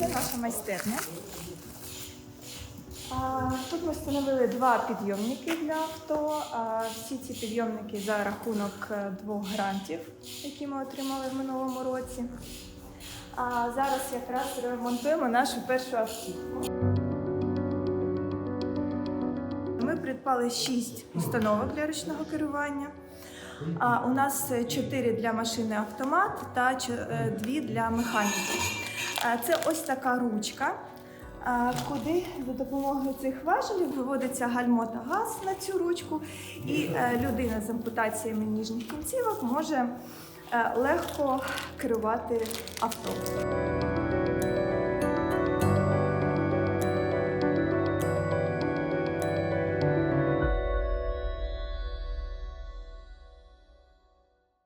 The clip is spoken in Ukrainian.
наша майстерня. Тут ми встановили два підйомники для авто. Всі ці підйомники за рахунок е, двох грантів, які ми отримали в минулому році. А зараз якраз ремонтуємо нашу першу автівку. Ми придбали шість установок для ручного керування. А, у нас е, чотири для машини автомат та е, дві для механіки. Це ось така ручка, куди за допомогою цих важелів виводиться гальмо та газ на цю ручку, і е, людина з ампутаціями ніжних кінцівок може е, легко керувати авто.